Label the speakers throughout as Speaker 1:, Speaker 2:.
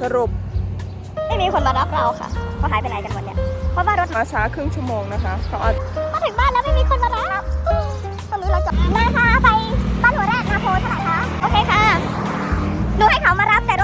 Speaker 1: สรุป
Speaker 2: ไม่มีคนมารับเราค่ะเขาหายไปไหนกันหมดเนี่ยเพราะว่ารถ
Speaker 1: มาช้าครึ่งชั่วโมงนะคะเขาอาจ
Speaker 2: มาถึงบ้านแล้วไม่มีคนมารับตอนนี้เราจะราคาไปบ้านหัวแรกนาโพเท่าไหร่คะโอเคค่ะดูให้เขามารับแต่รถ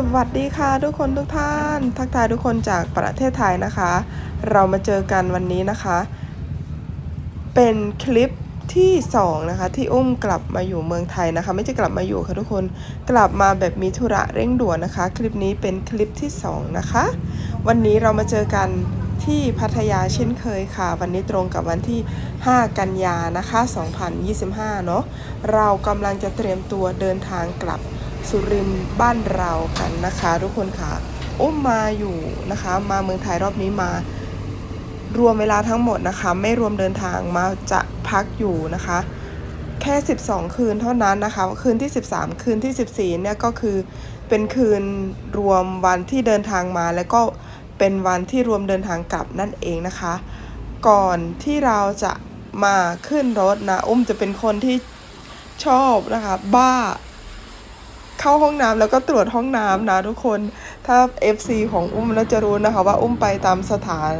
Speaker 2: สวั
Speaker 1: สดีค่ะทุกคนทุกท่าน ทักทายทุกคนจากประเทศไทยนะคะ เรามาเจอกันวันนี้นะคะ เป็นคลิปที่สองนะคะที่อุ้มกลับมาอยู่เมืองไทยนะคะ ไม่ใช่กลับมาอยู่ค่ะทุกคนกลับมาแบบมีธุระเร่งด่วนนะคะ คลิปนี้เป็นคลิปที่สองนะคะ วันนี้เรามาเจอกันที่พัทยาเช่นเคยค่ะ วันนี้ตรงกับวันที่ 5 กันยานะคะ 2025 เนาะเรากำลังจะเตรียมตัวเดินทางกลับ สุรินทร์บ้านเรากันนะคะ ทุกคนค่ะอุ้มมาอยู่นะคะ มาเมืองไทยรอบนี้มา รวมเวลาทั้งหมดนะคะ ไม่รวมเดินทางมาจะพักอยู่นะคะ แค่ 12 คืนเท่านั้นนะคะ คืนที่ 13 คืนที่ 14เนี่ยก็คือเป็นคืนรวมวันที่เดินทางมาแล้วก็เป็นวันที่รวมเดินทางกลับนั่นเองนะคะ ก่อนที่เราจะมาขึ้นรถนะอุ้มจะเป็นคนที่ชอบนะคะ บ้า เข้าห้องน้ำแล้วก็ตรวจห้องน้ำนะทุกคน ถ้า FC ของอุ้มแล้วจะรู้นะคะ ว่าอุ้มไปตามสถาน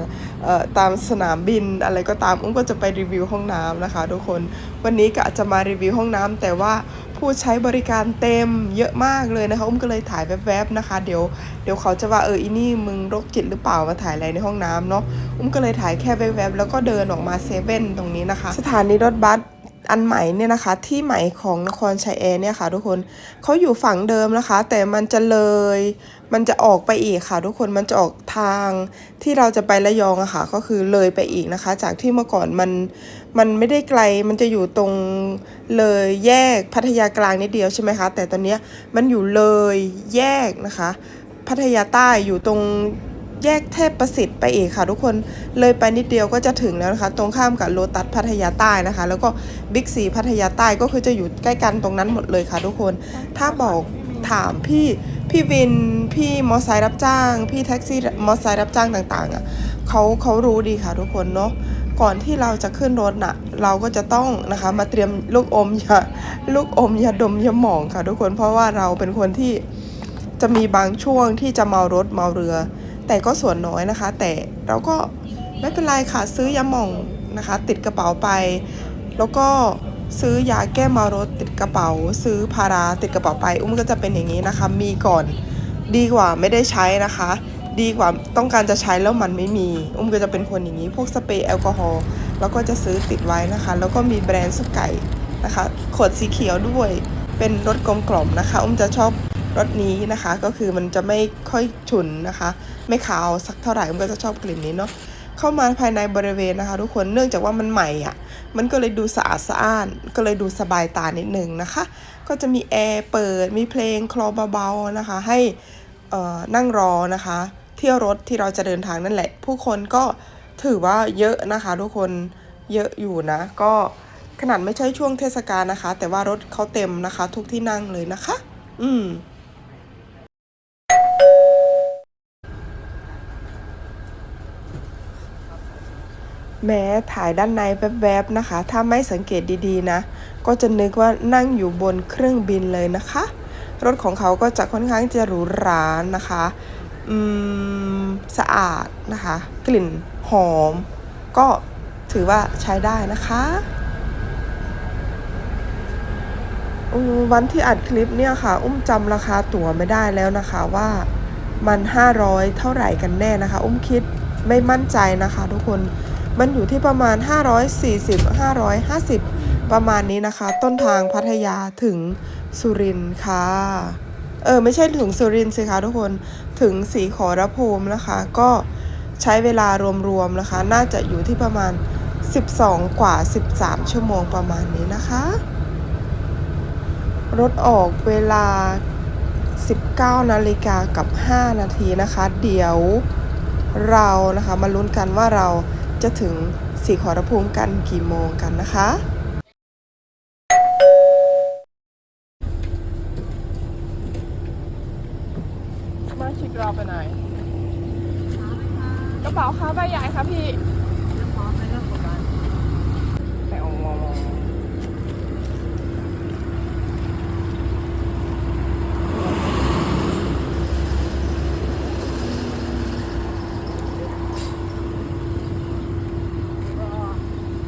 Speaker 1: เอ่อตามสนามบินอะไรก็ตามอุ้มก็จะไปรีวิวห้องน้ำนะคะ ทุกคน วันนี้ก็อาจจะมารีวิวห้องน้ำแต่ว่าผู้ใช้บริการเต็มเยอะมากเลยนะคะ อุ้มก็เลยถ่ายแวบๆนะคะ เดี๋ยวเดี๋ยวเขาจะว่าเอออีนี่มึงโรคจิตหรือเปล่ามาถ่ายอะไรในห้องน้ำเนาะอุ้มก็เลยถ่ายแค่แวบๆแล้วก็เดินออกมาเซเว่นตรงนี้นะคะ สถานีรถบัส อันใหม่เนี่ยนะคะ ที่ใหม่ของนครชัยแอร์เนี่ยค่ะ ทุกคนเขาอยู่ฝั่งเดิมนะคะ แต่มันจะเลย มันจะออกไปอีกค่ะ ทุกคนมันจะออกทางที่เราจะไประยองอะค่ะ ก็คือเลยไปอีกนะคะ จากที่เมื่อก่อนมันมันไม่ได้ไกลมันจะอยู่ตรงเลยแยกพัทยากลางนิดเดียวใช่ไหมคะ แต่ตอนนี้มันอยู่เลยแยกนะคะ พัทยาใต้อยู่ตรง แยกเทพประสิทธิ์ไปอีกค่ะ ทุกคนเลยไปนิดเดียวก็จะถึงแล้วนะคะ ตรงข้ามกับโลตัสพัทยาใต้นะคะ แล้วก็บิ๊กซีพัทยาใต้ก็คือจะอยู่ใกล้กันตรงนั้นหมดเลยค่ะ ทุกคนถ้าบอกถามพี่พี่วินพี่มอไซค์รับจ้าง พี่แท็กซี่มอไซค์รับจ้างต่างๆอะเขาเขารู้ดีค่ะทุกคนเนาะก่อนที่เราจะขึ้นรถน่ะ เราก็จะต้องนะคะมาเตรียมลูกอมยาลูกอมยาดมยาหมองค่ะ ทุกคนเพราะว่าเราเป็นคนที่จะมีบางช่วงที่จะเมารถเมาเรือ แต่ก็ส่วนน้อยนะคะ แต่เราก็ไม่เป็นไรค่ะซื้อยาหม่องนะคะ ติดกระเป๋าไป แล้วก็ซื้อยาแก้เมารถติดกระเป๋า ซื้อพาราติดกระเป๋าไป อุ้มก็จะเป็นอย่างนี้นะคะ มีก่อนดีกว่าไม่ได้ใช้นะคะ ดีกว่าต้องการจะใช้แล้วมันไม่มี อุ้มก็จะเป็นคนอย่างนี้พวกสเปรย์แอลกอฮอล์แล้วก็จะซื้อติดไว้นะคะ แล้วก็มีแบรนด์สกไก่นะคะขวดสีเขียวด้วยเป็นรสกลมกล่อมนะคะ อุ้มจะชอบ รสนี้นะคะ ก็คือมันจะไม่ค่อยฉุนนะคะ ไม่ขาวสักเท่าไหร่มันก็จะชอบกลิ่นนี้เนาะเข้ามาภายในบริเวณนะคะ ทุกคนเนื่องจากว่ามันใหม่อะ มันก็เลยดูสะอาดสะอ้าน ก็เลยดูสบายตานิดนึงนะคะ ก็จะมีแอร์เปิดมีเพลงคลอเบาๆนะคะ ให้นั่งรอนะคะ เที่ยวรถที่เราจะเดินทางนั่นแหละ ผู้คนก็ถือว่าเยอะนะคะ ทุกคนเยอะอยู่นะ ก็ขนาดไม่ใช่ช่วงเทศกาลนะคะ แต่ว่ารถเขาเต็มนะคะ ทุกที่นั่งเลยนะคะ อืม แม้ถ่ายด้านในแวบๆนะคะ ถ้าไม่สังเกตดีๆนะ ก็จะนึกว่านั่งอยู่บนเครื่องบินเลยนะคะ รถของเขาก็จะค่อนข้างจะหรูหรานะคะอืมสะอาดนะคะ กลิ่นหอม ก็ถือว่าใช้ได้นะคะวันที่อัดคลิปเนี่ยค่ะ อุ้มจำราคาตั๋วไม่ได้แล้วนะคะว่ามัน 500 เท่าไหร่กันแน่นะคะ อุ้มคิดไม่มั่นใจนะคะทุกคน มันอยู่ที่ประมาณ 540 550 ประมาณนี้นะคะ ต้นทางพัทยาถึงสุรินทร์ค่ะ เออ ไม่ใช่ถึงสุรินทร์สิคะทุกคนถึงสีขอรภูมินะคะ ก็ใช้เวลารวมๆนะคะ น่าจะอยู่ที่ประมาณ 12 กว่า 13 ชั่วโมงประมาณนี้นะคะ รถออกเวลา 19นาฬิกากับ 5 นาทีนะคะ เดี๋ยวเรานะคะมาลุ้นกันว่าเรา จะถึงสีขอรภูมิกันกี่โมงกันนะคะ มาชิกรอไปไหนกระเป๋าค่ะใบใหญ่ค่ะพี่แต่องมอง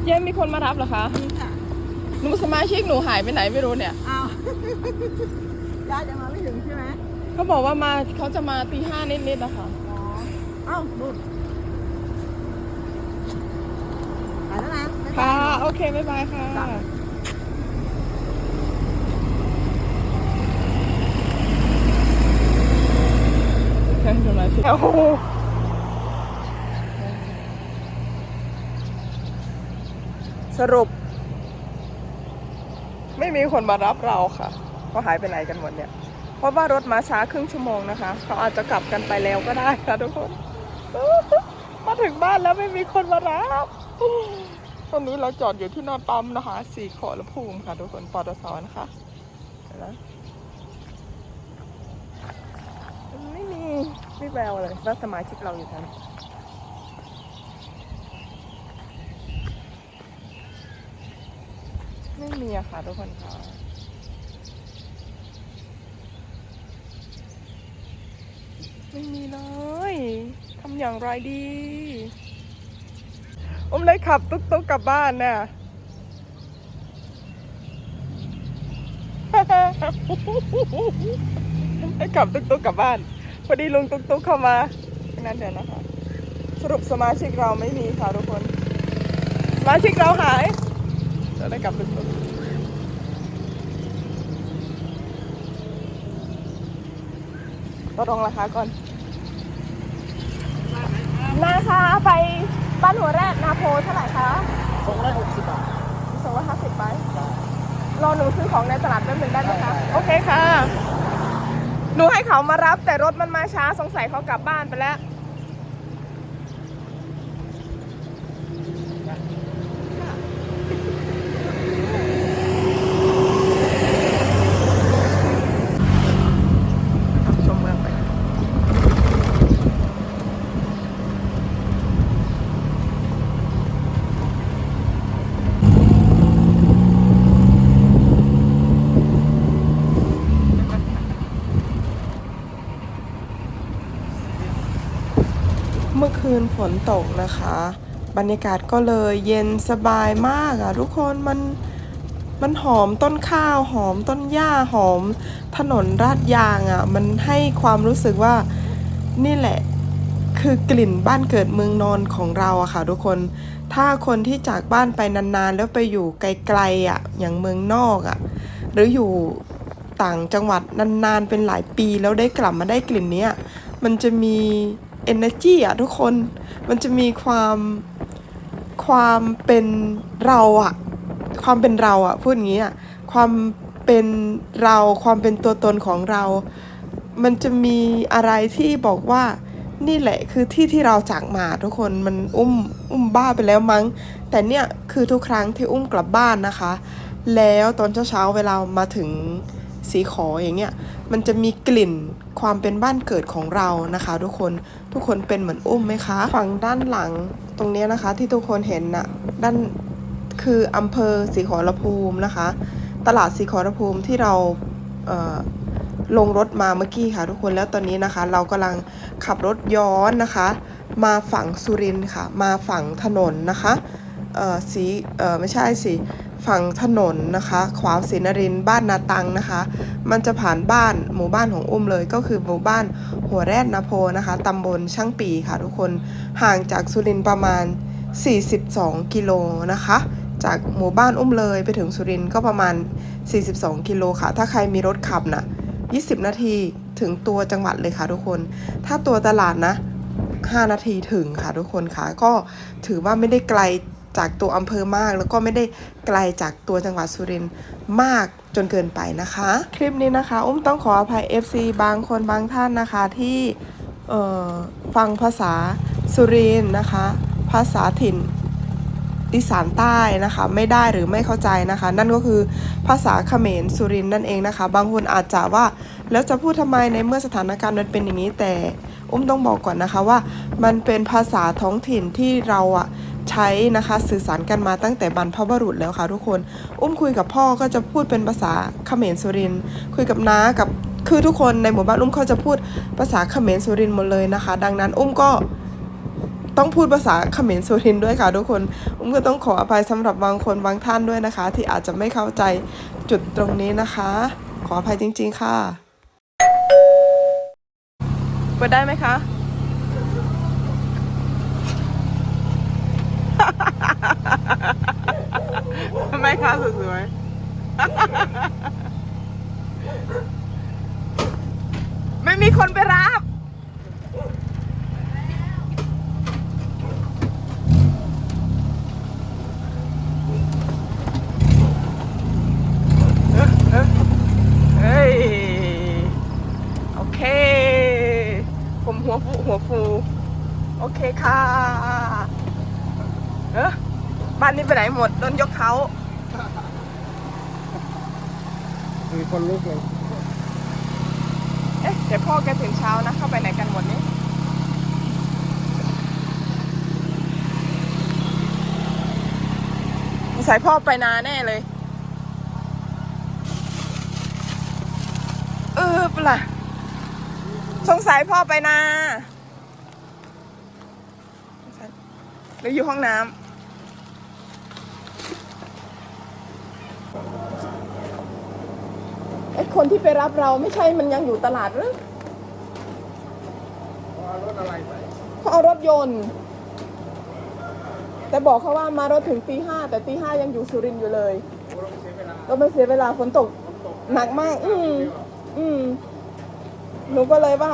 Speaker 1: เย้มี คนมารับเหรอคะหนูสมาชิกหนูหายไปไหนไม่รู้เนี่ย
Speaker 3: อ้าวย่ายังมาไม่ถึงใช่ไหม
Speaker 1: เขาบอกว่ามาเขาจะมาตีห้านิดๆนะคะ
Speaker 3: อ๋อเอ้าดูดไปแล้วนะบ๊ายบา
Speaker 1: ค่ะ
Speaker 3: ย
Speaker 1: โอเคบ๊ายบายค่ะโอ้โห สรุป ไม่มีคนมารับเราค่ะเขาหายไปไหนกันหมดเนี่ย เพราะว่ารถมาช้าครึ่งชั่วโมงนะคะเขาอาจจะกลับกันไปแล้วก็ได้ค่ะทุกคนมาถึงบ้านแล้วไม่มีคนมารับตอนนี้เราจอดอยู่ที่หนอนปั๊มนะคะสี่ขอรภูมิค่ะ ทุกคนปตสนะคะนไหมไม่มีไม่แววเลยแล้วสมาชิกเราอยู่แถว ไม่มีอะค่ะทุกคนค่ะไม่มีเลยทำอย่างไรดีอมเลยขับตุ๊กตุ๊กกลับบ้านเนี่ยให้ขับตุ๊กตุ๊กกลับบ้าน พอดีลุงตุ๊กตุ๊กเข้ามานั้นเดี๋ยวนะคะ สรุปสมาชิกเราไม่มีค่ะทุกคน สมาชิกเราหาย เราได้กลับตุ๊กตุ๊กก็ลองราคาก่อนนะคะไปบ้านหัวแรกนาโพเท่าไหร่คะ
Speaker 3: สองร้อยหกสิบบาท
Speaker 1: สองร้อยห้าสิบไปรอหนูซื้อของในตลาดแป๊บหนึงได้ไหมคะ โอเคค่ะ หนูให้เขามารับแต่รถมันมาช้าสงสัยเขากลับบ้านไปแล้ว เมื่อคืนฝนตกนะคะ บรรยากาศก็เลยเย็นสบายมากอะทุกคนมันมันหอมต้นข้าวหอมต้นหญ้าหอมถนนราดยางอะมันให้ความรู้สึกว่านี่แหละคือกลิ่นบ้านเกิดเมืองนอนของเราอะค่ะทุกคน ถ้าคนที่จากบ้านไปนานๆ แล้วไปอยู่ไกลๆอะอย่างเมืองนอกอะหรืออยู่ต่างจังหวัดนานๆเป็นหลายปีแล้วได้กลับมาได้กลิ่นเนี้ยมันจะมี energy อะทุกคน มันจะมีความความเป็นเราอะความเป็นเราอะพูดอย่างนี้อะความเป็นเราความเป็นตัวตนของเรา มันจะมีอะไรที่บอกว่านี่แหละคือที่ที่เราจากมาทุกคนมันอุ้มอุ้มบ้าไปแล้วมั้ง แต่เนี่ยคือทุกครั้งที่อุ้มกลับบ้านนะคะ แล้วตอนเช้าๆเวลามาถึง สีขออย่างเงี้ยมันจะมีกลิ่นความเป็นบ้านเกิดของเรานะคะ ทุกคนทุกคนเป็นเหมือนอุ้มไหมคะฝั่งด้านหลังตรงเนี้ยนะคะ ที่ทุกคนเห็นน่ะด้านคืออำเภอศรีขอรภูมินะคะ ตลาดศรีขอรภูมิที่เราเลงรถมาเมื่อกี้ค่ะ ทุกคนแล้วตอนนี้นะคะ เรากำลังขับรถย้อนนะคะ มาฝั่งสุรินทร์ค่ะ มาฝั่งถนนนะคะสีไม่ใช่สิ ฝั่งถนนนะคะ ขวาวศรีนรินบ้านนาตังนะคะ มันจะผ่านบ้านหมู่บ้านของอุ้มเลย ก็คือหมู่บ้านหัวแรดนาโพนะคะตำบลช่างปีค่ะทุกคนห่างจากสุรินประมาณ 42 กิโลนะคะ จากหมู่บ้านอุ้มเลยไปถึงสุรินก็ประมาณ 42 กิโลค่ะ ถ้าใครมีรถขับน่ะ20 นาทีถึงตัวจังหวัดเลยค่ะทุกคน ถ้าตัวตลาดนะ 5 นาทีถึงค่ะทุกคนค่ะ ก็ถือว่าไม่ได้ไกล จากตัวอำเภอมาก แล้วก็ไม่ได้ไกลจากตัวจังหวัดสุรินทร์มากจนเกินไปนะคะ คลิปนี้นะคะ อุ้มต้องขออภัย FC บางคนบางท่านนะคะที่ฟังภาษาสุรินทร์นะคะ ภาษาถิ่นอีสานใต้นะคะไม่ได้หรือไม่เข้าใจนะคะ นั่นก็คือภาษาเขมรสุรินทร์นั่นเองนะคะ บางคนอาจจะว่าแล้วจะพูดทำไมในเมื่อสถานการณ์มันเป็นอย่างนี้แต่อุ้มต้องบอกก่อนนะคะว่า มันเป็นภาษาท้องถิ่นที่เราอะ ใช้นะคะสื่อสารกันมาตั้งแต่บรรพบุรุษแล้วค่ะทุกคน อุ้มคุยกับพ่อก็จะพูดเป็นภาษาเขมรสุริน คุยกับน้ากับคือทุกคนในหมู่บ้านอุ้มเขาจะพูดภาษาเขมรสุรินหมดเลยนะคะ ดังนั้นอุ้มก็ต้องพูดภาษาเขมรสุรินด้วยค่ะทุกคน อุ้มก็ต้องขออภัยสำหรับบางคนบางท่านด้วยนะคะ ที่อาจจะไม่เข้าใจจุดตรงนี้นะคะ ขออภัยจริง ๆ ค่ะ เปิดได้ไหมคะ ทำไม ค่ะสวยๆ ไม่มีคนไปรับ เฮ้ย โอเค ผมหัวฟูหัวฟู โอเคค่ะ เออบ้านนี้ไปไหนหมด โดนยกเขา
Speaker 3: มีคนลุกเลย
Speaker 1: เอ๊ะ เดี๋ยวพ่อแกถึงเช้านะ เข้าไปไหนกันหมดนี้ สัยพ่อไปนาแน่เลย เออเปล่าสงสัยพ่อไปนาหรืออยู่ห้องน้ำไอคนที่ไปรับเราไม่ใช่มันยังอยู่ตลาดหรือ
Speaker 3: เอารถอะไรไป
Speaker 1: เขาเอารถยนต์ แต่บอกเขาว่ามารถถึงตีห้าแต่ตีห้ายังอยู่สุรินทร์อยู่เลย
Speaker 3: โอ้รถเสียเวลา
Speaker 1: ก็ไม่เสียเวลาฝนตก
Speaker 3: ฝนตก
Speaker 1: หนักมาก อืมอืมหนูก็เลยว่า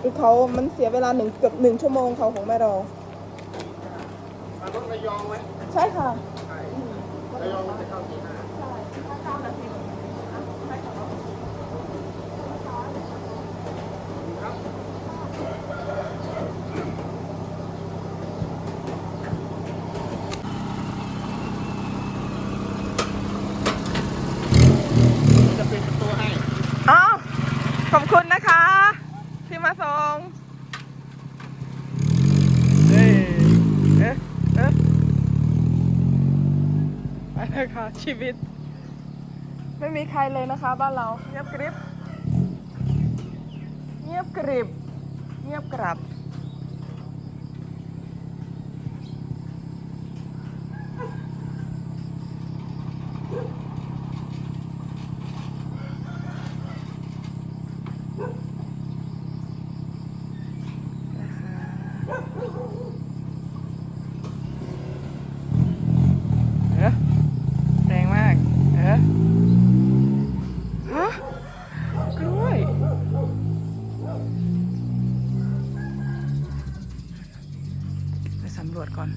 Speaker 1: คือเขามันเสียเวลาหนึ่งเกือบหนึ่งชั่วโมงเขาของแม่รอ
Speaker 3: มารถระยองไหม
Speaker 1: ใช่ค่ะ
Speaker 3: ใช่ระยองมันจะเข้าที่ห้าจะปิดประตูให้
Speaker 1: อ๋อ ขอบคุณนะคะ ที่มาส่งเอ้ยเอ๊ะเอ๊ะไปเลยค่ะ ชีวิต ไม่มีใครเลยนะคะ บ้านเราเงียบกริบ เงียบกริบ เงียบกรับ เออแรงมาก เออฮะกล้วย ไปสำรวจก่อน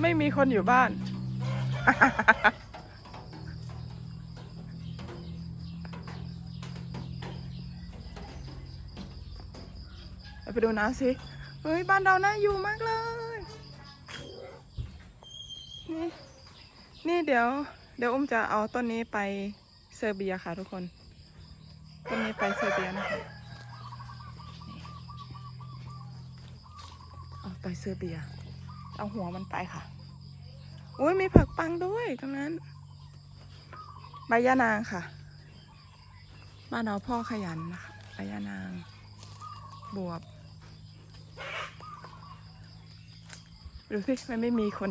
Speaker 1: ไม่มีคนอยู่บ้าน ไปดูนะสิเฮ้ย บ้านเราน่าอยู่มากเลย นี่ นี่เดี๋ยว เดี๋ยวอุ้มจะเอาต้นนี้ไปเซอร์เบียค่ะทุกคน ต้นนี้ไปเซอร์เบียนะคะ ไปเซอร์เบียเอาหัวมันไปค่ะ อุ้ยมีผักปังด้วยตรงนั้น ใบยะนางค่ะ บ้านเราพ่อขยันนะคะใบยะนาง บวบ ดูสิมันไม่มีคน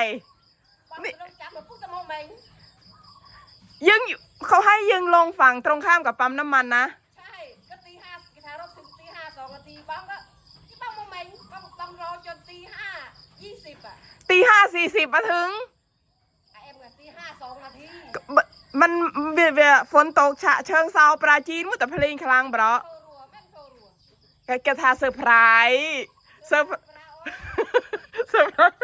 Speaker 4: อะไร
Speaker 3: ปั๊มต้องจับมาพูดตะมองแมง
Speaker 4: ยึงอยู่เขาให้ยึงลงฝั่งตรงข้ามกับปั๊มน้ำมันนะ
Speaker 3: ใช่ก็ตีห้ากีฬารถถึงตีห้าสองนาทีปั๊มก็ที่ปั๊มมองแมงปั๊มต้องรอจนตีห้ายี่สิบอะ
Speaker 4: ตีห้าสี่สิบมาถึง
Speaker 3: ไอเอ็มกับตีห้าสองนาที
Speaker 4: บมันเบียเบียฝนตกฉะเชิงเซาปราจีนมุแต่เพลงคลางเบราะ
Speaker 3: โทรรัวแม่งโทรรัว
Speaker 4: แกแกทาเซอร์ไพรส์เซอร์ไพรส์
Speaker 3: เวลาโอ๊ย
Speaker 4: เซอร์ไพรส์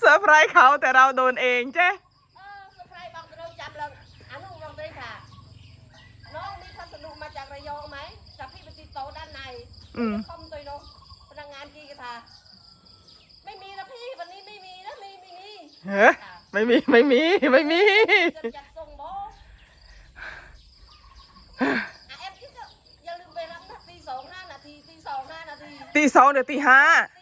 Speaker 4: เซ อร์ไพรส์เขาแต่เราโดนเองเจ้
Speaker 3: เออเซอร์ไพรส์บางเราจำเราอนุลองได้ค่ะ น้องมีพัสดุมาจากระยองไหมจับพี่ไปติดโต๊ะด้านใน
Speaker 4: อืม
Speaker 3: คอมตัวเนาะพนักงานกีกระทาไม่มีนะพี่วันนี้ไม่มีนะมีไม่มี
Speaker 4: เฮ้ยไม่มีไม่มีไม่มี
Speaker 3: จะจัดส่งบออะแอมคิดก็อย่าลืมไปรับนะตีสองห้านาทีตีสองห้านาที
Speaker 4: ตีสองเดี๋ยวตีห้า
Speaker 3: ตีห้าสองนาที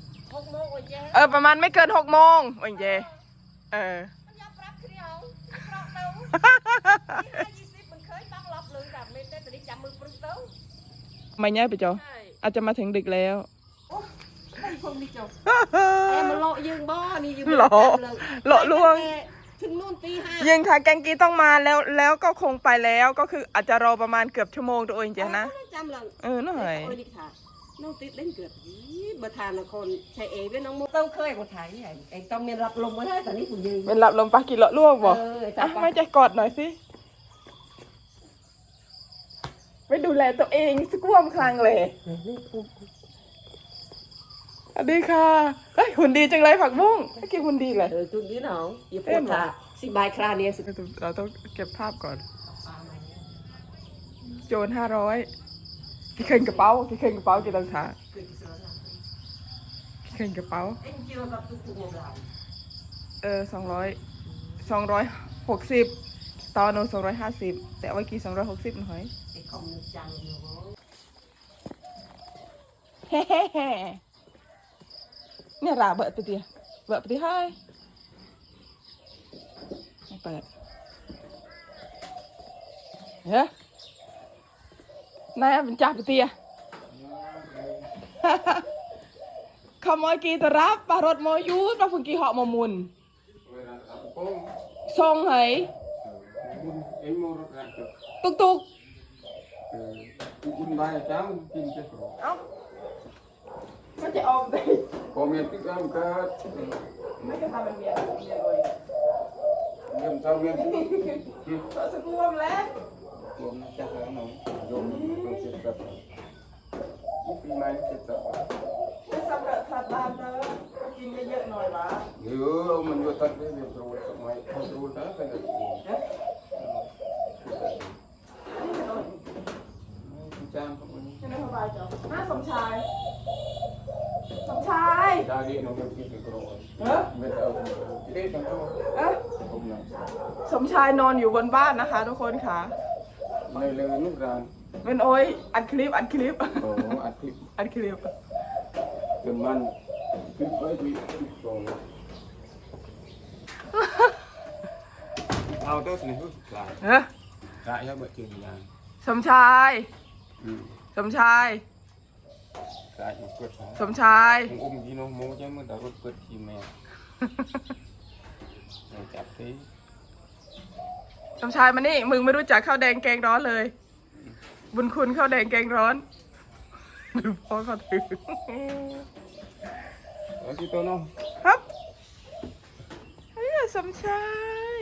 Speaker 4: ห้าตีห้ายี่สิ
Speaker 3: บเน่หมดตอนไหนบังค่ะแอมมันก็บ้างคำส่งคลิปเสียงโอ้ยส่งคลิปเสียงโอ้ยเน่
Speaker 4: แอม
Speaker 3: แอมขึ้นในระบาโอ้ยก็น่าจะปรับเนี่ยค่ะประมาณตีห้าโอ้ตีหกโมงโอ้ยเจ๊
Speaker 4: เออ ประมาณไม่เกินหกโมงโอ้ยเจเออ
Speaker 3: มันยอมรับคือเอาปรับเต้าตีห้ายี่สิบมันเคยต้องรับเลยแบบไม่ได้แต่นี่จับมือปรึกเต้า
Speaker 4: ไม่เนี้ยไปจอ
Speaker 3: ใช่
Speaker 4: อาจจะมาถึงดึกแล้ว
Speaker 3: โอ้ไม่คงมีจบแอมมันโลยืงบ่อนี่ยืง
Speaker 4: โลโลลวง
Speaker 3: ถึงนู่นตีห้า
Speaker 4: ยังค่ะแกงกี้ต้องมาแล้วแล้วก็คงไปแล้วก็คืออาจจะรอประมาณเกือบชั่วโมงตัวเองเจนะ
Speaker 3: จำหลัง
Speaker 4: เออหน่อย
Speaker 3: โอ้ยนี่ค่ะ น้องติดเล่นเกือบยี่เบอร์ทานละคนใช้เองด้วยน้องมุกต้องเคยกว่าไทยไงเองต้องมีรับลมมาได้แต่นี่ผมยืน
Speaker 4: เป็นหลับลมปากิโลลวกบอก
Speaker 3: เออจั
Speaker 4: อะ
Speaker 3: บปะ
Speaker 4: ไม่ใจกอดหน่อยสิไม่ดูแลตัวเองสักว่มคลังเลยสวัสดีค่ะเฮ้ยหุ่นดีจังเลยผักบุ้งเมื่อกี้หุ่นดีเลย
Speaker 3: เออจุดนี้น้องอย่าปวดขาสิบายคลาเนี่ยสิ
Speaker 4: เราต้องเก็บภาพก่อน โจรห้าร้อย กี่เข่งกระเป๋ากี่เข่งกระเป๋ากี่ตังค์กี่เข่งกระเป๋า
Speaker 3: เอ็งเจียวกับตุ๊กตุ๊กโบราณ
Speaker 4: เออสองร้อยสองร้อยหกสิบตอนโนสองร้อยห้าสิบแต่ว่ากี่สองร้อยหกสิบหน่อย
Speaker 3: เฮ้
Speaker 4: เฮ้เฮ้นี่ยราเบิดไปดิเบิดไปดิให้ไม่เปิดเฮ้ นายเป็นจ่าไปเตียขโมยกีตรับปลารถโมยูดปลาฝุ่นกีเหาะมามุนทรงเหย
Speaker 5: em mua được ra được
Speaker 4: ตุกตุก
Speaker 5: คุณบายจ้ากินจะกรอบ
Speaker 4: เอ้ามันจะออกเลย
Speaker 5: พอเมียติ๊กเอาก็
Speaker 4: ไม่จะทำเป็นเมียเมียเลย
Speaker 5: เยี่ยมเจ้าเมียติ๊ก
Speaker 4: ตัวสกุลแล้ว
Speaker 5: รวมจะหาหน่อ ยรวมต้องเจ็ดกับปีใหม่เจ็ดกับ
Speaker 4: ไม่สำเร็จขาดตามเธอกินเยอะๆหน่อยวะ
Speaker 5: เดี๋ยวมันก็ตัดได้เรียบร้อยสมัยเขารู้นะเป็นอะไรจ้างเขามัน
Speaker 4: จะได้สบายจังน้าสมชายสมชาย
Speaker 5: จ้างดีน้องยังกินกรอบ
Speaker 4: เฮ้ย
Speaker 5: ไม่เอาที่ได้ทั้งตัว
Speaker 4: เอ๊ะ
Speaker 5: ผมนะ
Speaker 4: สมชายนอนอยู่บนบ้านนะคะทุกคนค่ะ
Speaker 5: ในเรื่องนุกราน
Speaker 4: เป็นโอ้ยอัดคลิปอัดคลิป
Speaker 5: โอ้อาทิตย์
Speaker 4: อัดคลิป
Speaker 5: จนมันขึ้นไปที่ตรงเอาตัวนี้ก็กลาย
Speaker 4: เฮ้ย
Speaker 5: กลายแล้วเบิดจริงยัง
Speaker 4: สมชาย
Speaker 5: อืม
Speaker 4: สมชาย
Speaker 5: กลายมันเกิดของ
Speaker 4: สมชาย
Speaker 5: ผมอุ้มยีโนโมใช่เมื่อดาวรถเกิดทีแม่เราจับที
Speaker 4: สมชายมานี่มึงไม่รู้จักข้าวแดงแกงร้อนเลย บุญคุณข้าวแดงแกงร้อนดูพ่อเขาถือ
Speaker 5: เอาที่ตัวน้อง
Speaker 4: ครับเฮ้ยสมชาย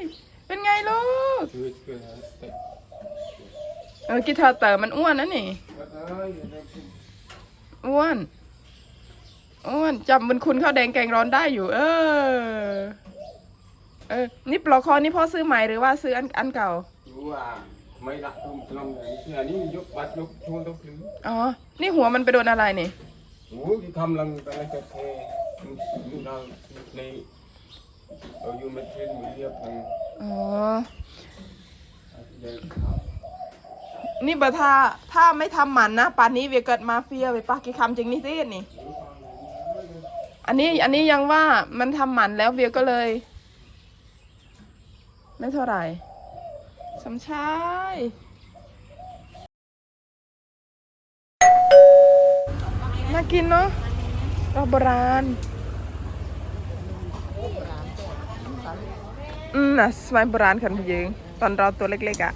Speaker 4: เป็นไงลูก
Speaker 5: ช่วยช่วยนะเตะ
Speaker 4: เออกีตาร์เต๋อมันอ้วนนะนี่
Speaker 5: เอ้ยอย่าได้กิน
Speaker 4: อ้วน อ้วนจำบุญคุณข้าวแดงแกงร้อนได้อยู่ เออ เออ นี่ปลอกคอนี่พ่อซื้อใหม่หรือว่าซื้ออันอันเก่า
Speaker 5: รู้ว่า ไม่รักตุ้มลงอย่างนี้อันนี้ยกบัดยกชวนต้องซื้อ
Speaker 4: อ๋อ นี่หัวมันไปโดนอะไรนี่
Speaker 5: โอ้ยทำลังแต่ละจะเทเราในเราอยู่ไม่ทิ้งมือเรียบทาง
Speaker 4: อ๋อ
Speaker 5: เดิน
Speaker 4: นี่เบอร์ถ้าถ้าไม่ทำหมันนะป่านนี้เวียเกิดมาเฟียไปปากี่คำจริงนี่สินี่ อันนี้อันนี้ยังว่ามันทำหมันแล้วเวียก็เลย ไม่เท่าไหร่ สมชายน่ากินเนาะเราโบราณอืมนะสมัยโบราณกันพี่ยิงตอนเราตัวเล็กๆอะ่ะ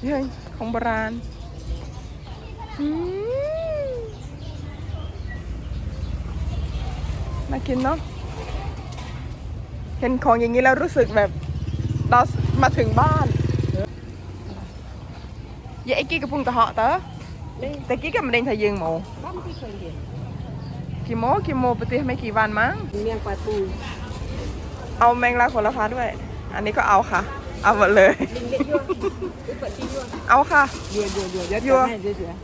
Speaker 4: เฮ้ยของโบราณอืมน่ากินเนาะเห็นของอย่างนี้แล้วรู้สึกแบบ เรามาถึงบ้านอย่าไอ้กี้กระพุงตะเหาะเต๋อแต่กี้ก็มาเด้งทะยึงหมูกี่โมกี่โมปฏิไม่กี่วันมั้ง
Speaker 3: เมียงปลาทู
Speaker 4: เอาแมงลาโหระพาด้วย อันนี้ก็เอาค่ะ เอาหมดเลย เอาค่ะ
Speaker 3: เดี๋ยวเดี๋ยวเดี๋ยวเดี๋ยว
Speaker 4: ยั่ว
Speaker 3: ให้เดี๋ยวเดี๋ยว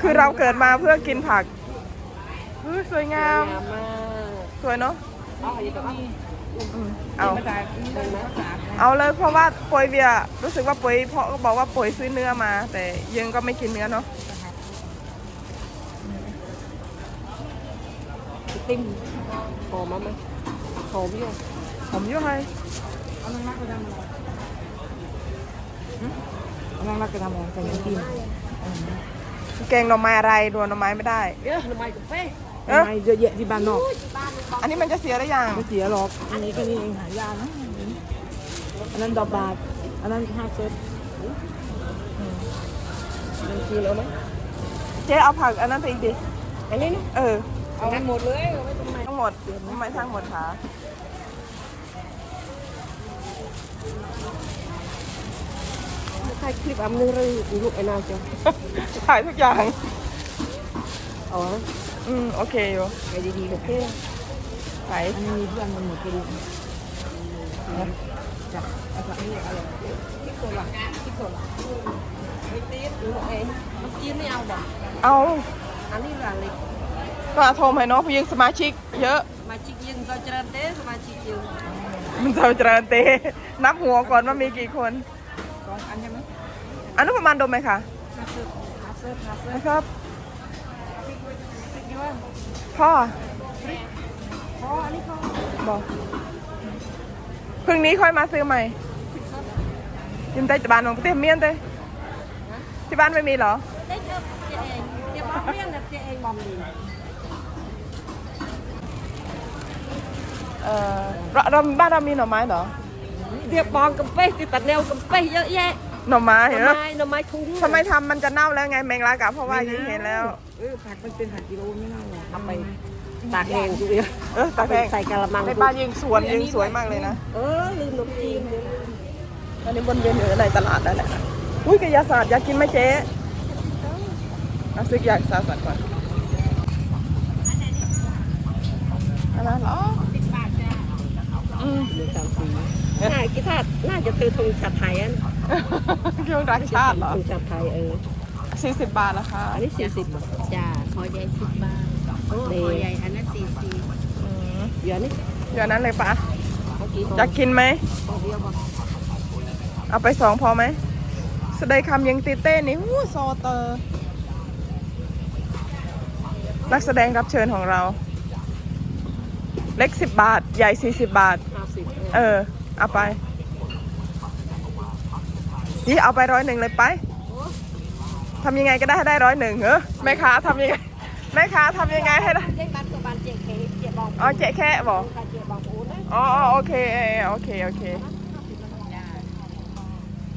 Speaker 4: คือเราเกิดมาเพื่อกินผักเฮ้ยสวยงาม
Speaker 3: งามมาก
Speaker 4: สวยเนาะ
Speaker 3: เอาอันนี้ก็มี
Speaker 4: อืมเอา
Speaker 3: มาจากเดินมาจาก
Speaker 4: เอาเลยเพราะว่าปุยเบียร์รู้สึกว่าปุยเพราะก็บอกว่าปุยซื้อเนื้อมา แต่ยังก็ไม่กินเนื้อเนาะ
Speaker 3: ติ้มหอมมั้ยหอมอยู่
Speaker 4: ผมอยู่ให้
Speaker 3: เอานังรักไปทำอะไรเอานังรักไปทำอะไรใส่น้ำจิ้ม
Speaker 4: แกงหน่อไม้อะไรรวนหน่อไม้ไม่ได้
Speaker 3: เยอะทำไมกาแฟ
Speaker 4: เอ๊ะ
Speaker 3: ทำไมเยอะแยะที่บ้านนอก
Speaker 4: อันนี้มันจะเสียได้ยัง
Speaker 3: ไม่เสียหรอกอันนี้แค่นี้เองหายากนะอันนั้นดอกบาทอันนั้นห้าเซตมันกินแล้วไหม
Speaker 4: เจ๊เอาผักอันนั้นไปอีกดิ
Speaker 3: อันนี้นะ
Speaker 4: เออ
Speaker 3: เอาไปหมดเลยเอาไว้ทำไม
Speaker 4: ทั้งหมดทำไมทั้งหมดคะ
Speaker 3: ถ่ายคลิปอันนึงเลยลูกไอ้นาวจ้ะ
Speaker 4: ถ่ายทุกอย่าง
Speaker 3: อ๋อ
Speaker 4: อืม โอเคอยู่
Speaker 3: ไปดีๆกับเพื่อน
Speaker 4: ไป
Speaker 3: อันนี้มีเพื่อนมันหมดไปดีจ้ะเอาแบบนี้เอาเลยคิดตัวละคิดตัวละไม่ตีดหรือไงมันกินไม่เอาดอก
Speaker 4: เอา
Speaker 3: อันนี้ละเล็ก
Speaker 4: ก็โทรให้น้องผู้หญิงสมาชิกเยอะ
Speaker 3: สมาชิกยืนก็เจริญเต้สมาชิกยืน
Speaker 4: มันจะเจริญเตนับหัวก่อนว่ามีกี่คน
Speaker 3: สองอันใช่ไหม
Speaker 4: อันนู้นประมาณดมไหมคะ
Speaker 3: ฮาเซอร์ฮาเซอร์ฮาเซอร์
Speaker 4: นะครับ
Speaker 3: คิดว่า
Speaker 4: พ่อ
Speaker 3: อ๋ออันนี้เขา
Speaker 4: บอกพรุ่งนี้ค่อยมาซื้อใหม่ยิมเต้จะบ้านของเต้เมียนเต้ที่บ้านไม่มีเหรอ
Speaker 3: ได้เจอเจ๊เองเจ๊บอมเรียนนะเจ๊เองบอมดี
Speaker 4: เออเราเราบ้านเรามีหน่อไม้เหรอ
Speaker 3: เดี๋ยวบองกับเป้ที่ตัดแนวกับเป้เยอะแยะ
Speaker 4: หน่อไม้
Speaker 3: หน่อ
Speaker 4: เหรอ
Speaker 3: ไม้หน่อไม้ทุ่ง
Speaker 4: ทำไมทำมันจะเน่าแล้วไงแมงลากะเพราะว่ายิงเห็นแล้ว
Speaker 3: เออผักมันเป็นผักกิโลไม่เน่าหรอกทำไปตากแห้งทุกอย่าง
Speaker 4: เออตาแพง
Speaker 3: ใส่กะละมัง
Speaker 4: ในบ้านยิงสวนยิงสวยมากเลยนะ
Speaker 3: เออลืมนมจีน
Speaker 4: อันนี้บนเวียนอยู่ในตลาดนั่นแหละอุ้ยกระยาศาสตร์อยากกินไหมเจ๊เอาซื้อยาศาสตร์ก่อนอันนั้นเหรออืม
Speaker 3: หนึ่งสามสี่น่าคิดថាน่าจะคือธงชาติไทยอัน
Speaker 4: เครื่องรักชาติเหรอ
Speaker 3: ธงชาติไทยเออ
Speaker 4: สี่สิบบาทละคะ
Speaker 3: อันนี้สี่สิบ
Speaker 6: จ้าขอใหญ่สิบบาทโอ้ขอใหญ่อันนั้นสี่สิบ
Speaker 4: อืม
Speaker 3: เดี๋ยวนี้
Speaker 4: เดี๋ยวนั้นเลยปะ
Speaker 3: เมื่อกี้
Speaker 4: อยากกินไหม
Speaker 3: พอเดียวพอ
Speaker 4: เอาไปสองพอไหมสดายคำยังตีเต้นี่หู้ซอเตอร์นักแสดงรับเชิญของเรา เล็กสิบบาท ใหญ่สี่สิบบาท
Speaker 3: ห้าสิบ
Speaker 4: เออ เอาไป นี่เอาไปร้อยหนึ่งเลยไป ทำยังไงก็ได้ให้ได้ร้อยหนึ่งเหรอแม่ค้าทำยังไงแม่ค้าทำยังไงให้ได้
Speaker 3: เจ๊บ้านตัวบ้านเจ๊เคเจ๊บอง
Speaker 4: อ๋อเจ๊แค่บอก
Speaker 3: เจ๊บองอูนะ
Speaker 4: อ๋ออ๋อโอเคเออโอเคโอเค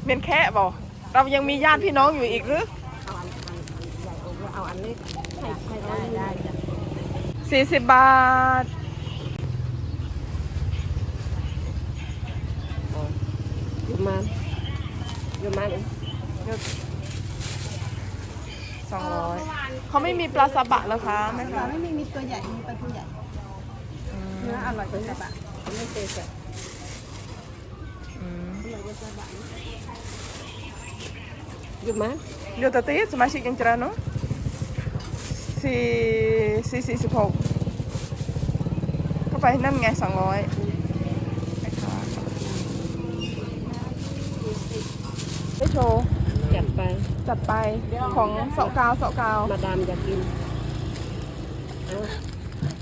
Speaker 4: เมียนแค่บอกเรายังมีญาติพี่น้องอยู่อีกหรือ
Speaker 3: เอาอันอันอันใหญ่เอาอันเล็กให้ให้ได้ได้จ้ะ
Speaker 4: สี่สิบบาท
Speaker 3: อยู่มาอยู่มาเลย
Speaker 4: สองร้อยเขาไม่มีปลาซาบะเหรอคะแม่คะ
Speaker 6: ไม่มีมีตัวใหญ่ มีปลาทูใหญ่
Speaker 3: เนื้ออร่อยกว่าซาบะไม่เตะจ้ะ
Speaker 4: อืม
Speaker 3: อยู่มา
Speaker 4: เดี๋ยวตตีสมาชิกยังจระเนาะสี่สี่สี่สิบหกาไปนั่นไงสองร้อยได้โชว์
Speaker 3: จัด ไป
Speaker 4: จัดไปของเสากาวเสากาว
Speaker 3: มาดามอยากกิน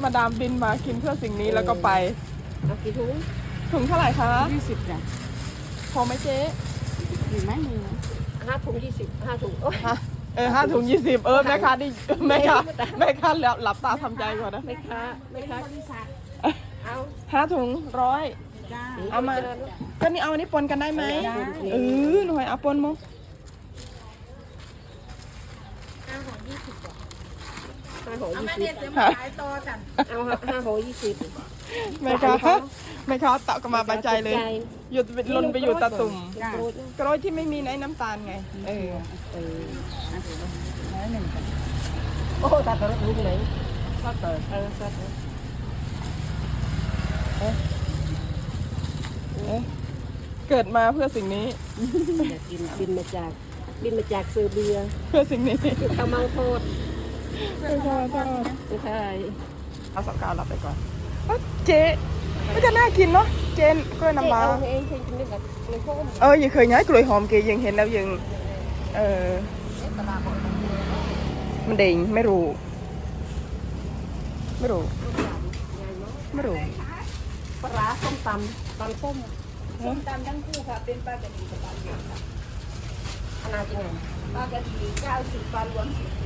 Speaker 4: มาดามบินมากินเพื่อสิ่งนี้แล้วก็ไป
Speaker 3: เอากี่ถุง
Speaker 4: ถุงเท่าไหร่คะ
Speaker 3: ยี่สิบจ้ะ
Speaker 4: พอไหมเจ๊
Speaker 3: มีไหมมีห้าถุงยี่สิบห้าถุงโอ้ย
Speaker 4: ฮะเออห้าถุงยี่สิบเออแม่ค้าดิแม่ค้าแม่ค้าแล้วหลับตาทำใจก่อนนะ
Speaker 3: ไม่ค้าไม่ค้าเอา
Speaker 4: ห้าถุงร้อยเอามา ก็นี่เอาอันนี้ปนกันได้ไหมเออหน่อยเอาปนมั้ง
Speaker 3: ห้าห่อยี่สิบ เอาห้าห่อยี่สิบ
Speaker 4: แม่ค้าแม่ค้าตักกันมาบาใจเลย หยุดลนไปอยู่ตะตุ่ม
Speaker 3: โปรดนะ
Speaker 4: กร้อยที่ไม่มีไอ้น้ำตาลไง เออ
Speaker 3: เออโอ้ตัดตัวรู้ไหมตัดตัวเออตัดตัว
Speaker 4: เกิดมาเพื่อสิ่งนี้
Speaker 3: อยากกินบินมาจากบินมาจากเซอร์เบีย
Speaker 4: เพื่อสิ่งนี้
Speaker 3: ข้าวเมาโทษ
Speaker 4: ไม่ใช่ไม่ใช่
Speaker 3: ไม่ใช่
Speaker 4: เอาสกาวรับไปก่อนเอ้ยเจ๊ไม่จะน่ากินเนาะเจนกล้วยน้ำว้า
Speaker 3: เอาเองเคยกินด้วยกันเลยพ่อม
Speaker 4: เออยังเคยย้ายกล้วยหอมเกยังเห็นแล้วยังเออมันเด้งไม่รู้ ไม่รู้ ไม่รู้
Speaker 3: ปลาร้าส้มตำตำส้ม
Speaker 4: ส้ม
Speaker 3: ตำทั้งคู่ค่ะเป็นปลากระดีกับปลาเดียวค่ะอนาจริงไงปลากระดีเก้าสิบปลารวมสี่สิบค่ะ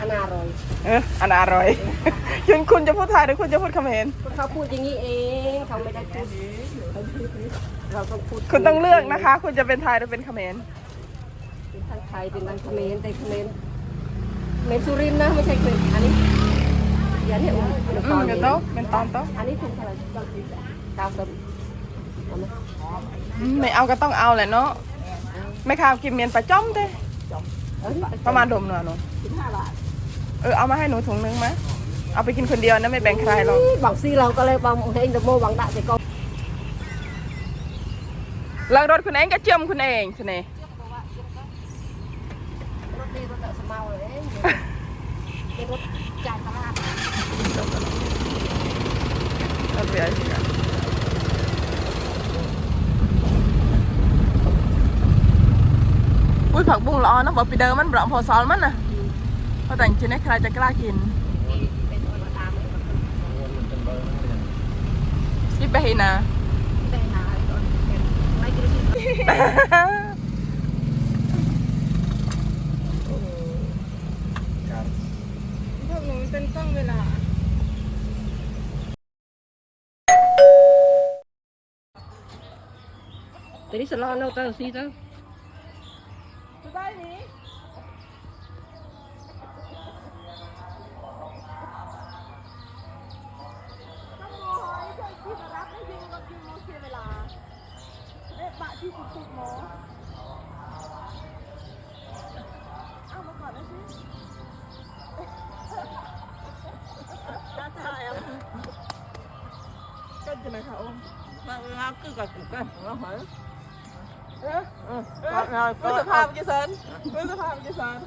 Speaker 3: อนาอร่อย
Speaker 4: เอออันอร่อยคุณคุณจะพูดไทยหรือคุณจะพูดเขมร
Speaker 3: เขาพูดอย่างนี้เองเขาไม่ได้พูดเราต้องพูด
Speaker 4: คุณต้องเลือกนะคะ คุณจะเป็นไทยหรือเป็นเขมร
Speaker 3: เป็นทางไทยเป็นทางเขมรแต่เขมรเขมรสุรินทร์นะไม่ใช่เขมรอันนี้อย่างนี้อุ่น
Speaker 4: อื
Speaker 3: ตอ
Speaker 4: ม
Speaker 3: น
Speaker 4: เดี๋
Speaker 3: นี้
Speaker 4: ยวโต๊ะเป็นตอนโต๊ะ
Speaker 3: อันนี้ถูกเท่าไหร่เก้าสิบเก้าสิบเอาไหม
Speaker 4: อืมไม่เอาก็ต้องเอาแหละเนาะไม่ข้าวกินเมียนปลาจ้อมเด้
Speaker 3: เอ้ย
Speaker 4: ประมาณดมหน่อยหนู
Speaker 3: สิบห้าบาท
Speaker 4: เออเอามาให้หนูถุงนึงไหมเอาไปกินคนเดียวนะไม่แบ่งใครหรอก
Speaker 3: บางซีเราก็เลยบางเฮงเดโมบางดะแต่ก็
Speaker 4: ล้างรถคุณเองก็เจียมคุณเองสิเน่
Speaker 3: รถดีรถเดอะสมาเลยเป็นรถจ่ายตลาด
Speaker 4: รถเบียร์สิกัน อุ้ยผักบุ้งละออนนะบอกไปเดิมมันบรอมพอซอลมันนะพราะแต่จริงๆนะใครจะกล้ากิน
Speaker 3: เป็นรถตาม
Speaker 4: ยิบไปให้นะพวกหนูเป็นต้องเวลา
Speaker 3: แต่นี่สลอนเราเตอร์ซีเตอ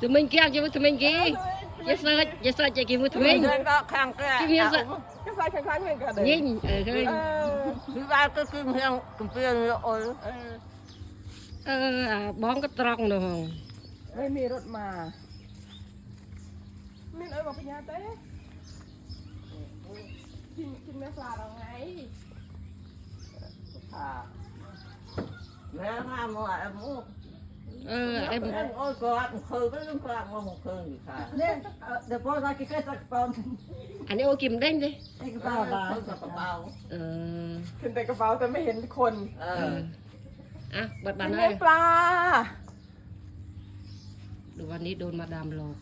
Speaker 3: tụi mình kia chứ tụi mình kia yes sir yes sir chạy kia với tụi mình
Speaker 7: có khang cái
Speaker 3: Kim Hiên dạ.
Speaker 4: ก็ใส่คล้ายๆเหมือนกันเลย
Speaker 3: nhìn ở
Speaker 4: เอ
Speaker 3: cái
Speaker 4: อ
Speaker 7: thứ ba cái kim hiên kim viên ôi
Speaker 4: เออ
Speaker 3: ờ à, bón cái tròn rồi không
Speaker 4: ไม่มีรถมามินเอ้ยบอกพญาเต้กินกินแม่ปลา เราไง
Speaker 7: mẹ ham mà em muốn
Speaker 3: ờ em
Speaker 7: em ôi có ăn khơi cái lưng con mà một khơi gì cả nên để bỏ ra cái cái cái con
Speaker 3: anh ấy ô kim đen đi
Speaker 7: cái bao bao cái bao
Speaker 3: ờ
Speaker 4: ขึ้นแต่กระเป๋าแต่ไม่เห็นคน
Speaker 7: ờ
Speaker 3: à bật
Speaker 4: กิ
Speaker 3: bàn
Speaker 4: นแม่
Speaker 3: ơi
Speaker 4: ปลา
Speaker 3: đồ ăn đi đồn mà đàm lột